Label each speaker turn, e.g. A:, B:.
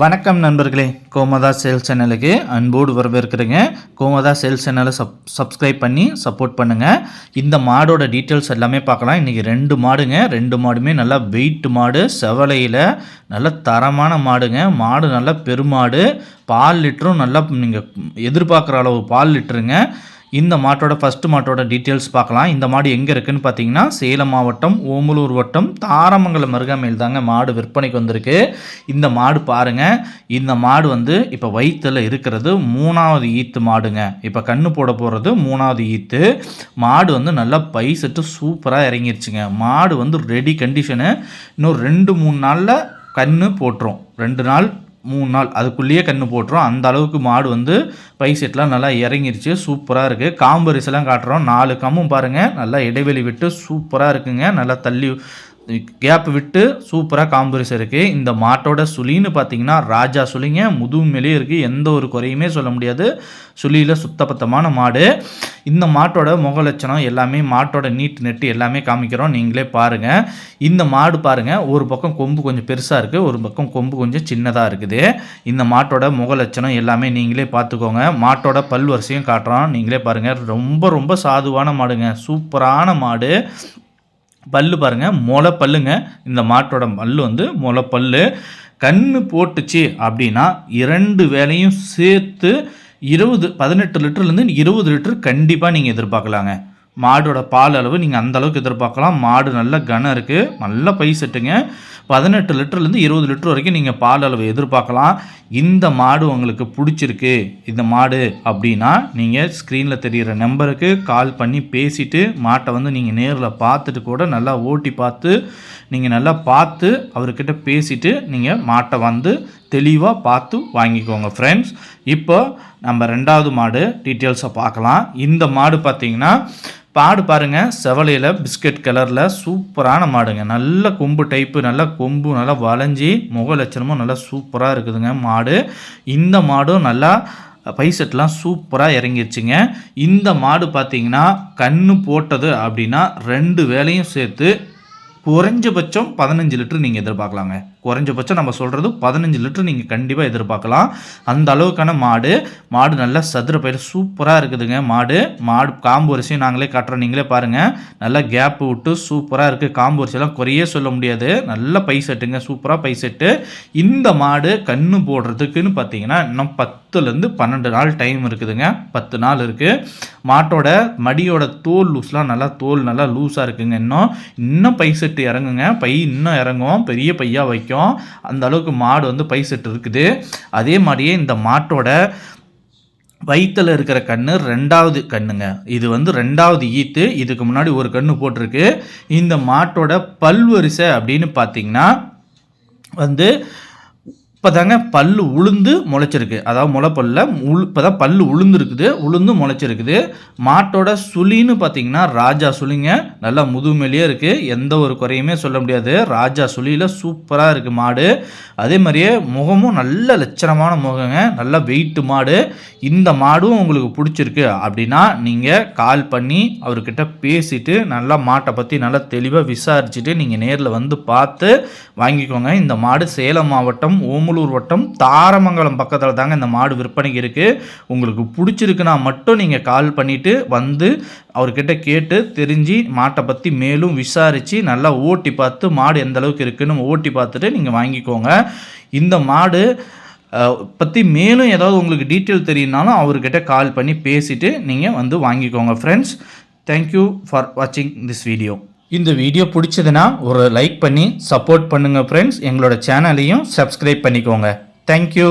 A: வணக்கம் நண்பர்களே கோமதா சேல்ஸ் சேனலுக்கு அன்போடு வரவேற்கிறேங்க. கோமதா சேல்ஸ் சேனலை சப் சப்ஸ்கிரைப் பண்ணி சப்போர்ட் பண்ணுங்கள் இந்த மாடோட டீட்டெயில்ஸ் எல்லாமே பார்க்கலாம். இன்றைக்கி ரெண்டு மாடுங்க. ரெண்டு மாடுமே நல்லா வெயிட் மாடு செவலையில் நல்ல தரமான மாடுங்க. மாடு நல்ல பெருமாடு. பால் லிட்டரும் நல்லா நீங்கள் எதிர்பார்க்குற அளவு பால் லிட்டருங்க. இந்த மாட்டோட ஃபஸ்ட்டு மாட்டோட டீட்டெயில்ஸ் பார்க்கலாம். இந்த மாடு எங்கே இருக்குதுன்னு பார்த்தீங்கன்னா சேலம் மாவட்டம் ஓமலூர் வட்டம் தாரமங்கலம் அருகாமையில் தாங்க மாடு விற்பனைக்கு வந்திருக்கு. இந்த மாடு பாருங்கள் இந்த மாடு வந்து இப்போ வயிற்றில் இருக்கிறது மூணாவது ஈத்து மாடுங்க. இப்போ கண்ணு போட போகிறது மூணாவது ஈத்து. மாடு வந்து நல்லா பைசட்டு சூப்பராக இறங்கிருச்சுங்க. மாடு வந்து ரெடி கண்டிஷனு இன்னும் ரெண்டு மூணு நாளில் கன்று போட்டுரும். ரெண்டு நாள் மூணு நாள் அதுக்குள்ளேயே கன்று போட்டுரும். அந்த அளவுக்கு மாடு வந்து பைசெட்லாம் நல்லா இறங்கிருச்சு. சூப்பராக இருக்குது காம்பரிசெல்லாம் காட்டுறோம். நாலு கம்மும் பாருங்கள் நல்லா இடைவெளி விட்டு சூப்பராக இருக்குங்க. நல்லா தள்ளி கேப் விட்டு சூப்பராக காம்பரிஸ் இருக்குது இந்த மாட்டோட சுழின்னு பார்த்தீங்கன்னா ராஜா சுழிங்க. முதுகு இருக்குது எந்த ஒரு குறையுமே சொல்ல முடியாது. சுழியில் சுத்தபத்தமான மாடு. இந்த மாட்டோட முக லட்சணம் எல்லாமே மாட்டோட நீட் நெட்டு எல்லாமே காமிக்கிறோம். நீங்களே பாருங்கள் இந்த மாடு பாருங்கள் ஒரு பக்கம் கொம்பு கொஞ்சம் பெருசாக இருக்குது ஒரு பக்கம் கொம்பு கொஞ்சம் சின்னதாக இருக்குது. இந்த மாட்டோட முக லட்சணம் எல்லாமே நீங்களே பார்த்துக்கோங்க மாட்டோட பல் வரிசையும் காட்டுறோம் நீங்களே பாருங்கள் ரொம்ப ரொம்ப சாதுவான மாடுங்க. சூப்பரான மாடு. பல்லு பாருங்கள் முளை பல்லுங்க. இந்த மாட்டோட பல்லு வந்து முளை பல்லு. கண்ணு போட்டுச்சு அப்படின்னா இரண்டு வேலையும் சேர்த்து இருபது பதினெட்டு லிட்டர்லேருந்து இருபது லிட்டர் கண்டிப்பாக நீங்கள் எதிர்பார்க்கலாங்க. மாடோட பால் அளவு நீங்கள் அந்த அளவுக்கு எதிர்பார்க்கலாம். மாடு நல்ல கனம் இருக்குது நல்ல பை செட்டுங்க. பதினெட்டு லிட்டர்லேருந்து இருபது லிட்டர் வரைக்கும் நீங்கள் பால் அளவு எதிர்பார்க்கலாம். இந்த மாடு உங்களுக்கு பிடிச்சிருக்கு. இந்த மாடு அப்படின்னா நீங்கள் ஸ்க்ரீனில் தெரிகிற நம்பருக்கு கால் பண்ணி பேசிவிட்டு மாட்டை வந்து நீங்கள் நேரில் பார்த்துட்டு கூட நல்லா ஓட்டி பார்த்து நீங்கள் நல்லா பார்த்து அவர்கிட்ட பேசிவிட்டு நீங்கள் மாட்டை வந்து தெளிவாக பார்த்து வாங்கிக்கோங்க ஃப்ரெண்ட்ஸ் இப்போ நம்ம ரெண்டாவது மாடு டீட்டெயில்ஸை பார்க்கலாம். இந்த மாடு பார்த்திங்கன்னா பாடு பாருங்கள் செவலையில் பிஸ்கட் கலரில் சூப்பரான மாடுங்க. நல்ல கொம்பு டைப்பு நல்லா கொம்பு நல்லா வளைஞ்சி முக லட்சணமும் நல்லா சூப்பராக இருக்குதுங்க மாடு. இந்த மாடும் நல்லா பைசெட்லாம் சூப்பராக இறங்கிருச்சுங்க. இந்த மாடு பார்த்தீங்கன்னா கன்று போட்டது அப்படின்னா ரெண்டு வேலையும் சேர்த்து குறைஞ்சபட்சம் பதினஞ்சு லிட்டர் நீங்கள் எதிர்பார்க்கலாங்க. குறைஞ்சபட்சம் நம்ம சொல்கிறது பதினஞ்சு லிட்டர் நீங்கள் கண்டிப்பாக எதிர்பார்க்கலாம். அந்த அளவுக்கான மாடு. மாடு நல்லா சதுர பயிர் சூப்பராக இருக்குதுங்க. மாடு. மாடு காம்பு வரிசையும் நாங்களே காட்டுறோம். நீங்களே பாருங்கள் நல்லா கேப்பு விட்டு சூப்பராக இருக்குது காம்பு வரிசையெல்லாம் குறையே சொல்ல முடியாது. நல்ல பை செட்டுங்க சூப்பராக பை செட்டு இந்த மாடு கன்று போடுறதுக்குன்னு பார்த்தீங்கன்னா இன்னும் பத்துலேருந்து பன்னெண்டு நாள் டைம் இருக்குதுங்க. பத்து நாள் இருக்குது மாட்டோட மடியோட தோல் லூஸ்லாம் நல்லா தோல் நல்லா லூஸாக இருக்குங்க. இன்னும் இன்னும் பை செட்டு இறங்குங்க. பை இன்னும் இறங்கும். பெரிய பையாக வைக்கும். வைக்கும் அந்த அளவுக்கு மாடு வந்து பை செட்டு இருக்குது. அதே மாதிரியே இந்த மாட்டோட வயிற்றில் இருக்கிற கண்ணு ரெண்டாவது கண்ணுங்க. இது வந்து ரெண்டாவது ஈத்து. இதுக்கு முன்னாடி ஒரு கண்ணு போட்டிருக்கு. இந்த மாட்டோட பல்வரிசை அப்படின்னு பார்த்தீங்கன்னா வந்து இப்போ தாங்க பல் உளுந்து முளைச்சிருக்கு. அதாவது முளைப்பல்ல உள் இப்போ தான் பல் உளுந்துருக்குது உளுந்து முளைச்சிருக்குது. மாட்டோட சுழின்னு பார்த்தீங்கன்னா ராஜா சுழிங்க. நல்லா முதுமேலேயே இருக்குது எந்த ஒரு குறையுமே சொல்ல முடியாது. ராஜா சுழியில் சூப்பராக இருக்குது மாடு. அதே மாதிரியே முகமும் நல்ல லட்சணமான முகங்க. நல்ல வெயிட்டு மாடு. இந்த மாடும் உங்களுக்கு பிடிச்சிருக்கு அப்படின்னா நீங்கள் கால் பண்ணி அவர்கிட்ட பேசிட்டு நல்லா மாட்டை பற்றி நல்லா தெளிவாக விசாரிச்சுட்டு நீங்கள் நேரில் வந்து பார்த்து வாங்கிக்கோங்க. இந்த மாடு சேலம் மாவட்டம் ஓமூர் பெரம்பலூர் வட்டம் தாரமங்கலம் பக்கத்தில் தாங்க இந்த மாடு விற்பனைக்கு இருக்குது உங்களுக்கு பிடிச்சிருக்குன்னா மட்டும் நீங்கள் கால் பண்ணிவிட்டு வந்து அவர்கிட்ட கேட்டு தெரிஞ்சு மாட்டை பற்றி மேலும் விசாரித்து நல்லா ஓட்டி பார்த்து மாடு எந்த அளவுக்கு இருக்குன்னு ஓட்டி பார்த்துட்டு நீங்கள் வாங்கிக்கோங்க. இந்த மாடு பற்றி மேலும் ஏதாவது உங்களுக்கு டீட்டெயில் தெரியுனாலும் அவர்கிட்ட கால் பண்ணி பேசிவிட்டு நீங்கள் வந்து வாங்கிக்கோங்க. ஃப்ரெண்ட்ஸ் தேங்க்யூ ஃபார் வாட்சிங் திஸ் வீடியோ இந்த வீடியோ பிடிச்சதுன்னா ஒரு லைக் பண்ணி சப்போர்ட் பண்ணுங்கள் ஃப்ரெண்ட்ஸ் எங்களோட சேனலையும் சப்ஸ்கிரைப் பண்ணிக்கோங்க. தேங்க்யூ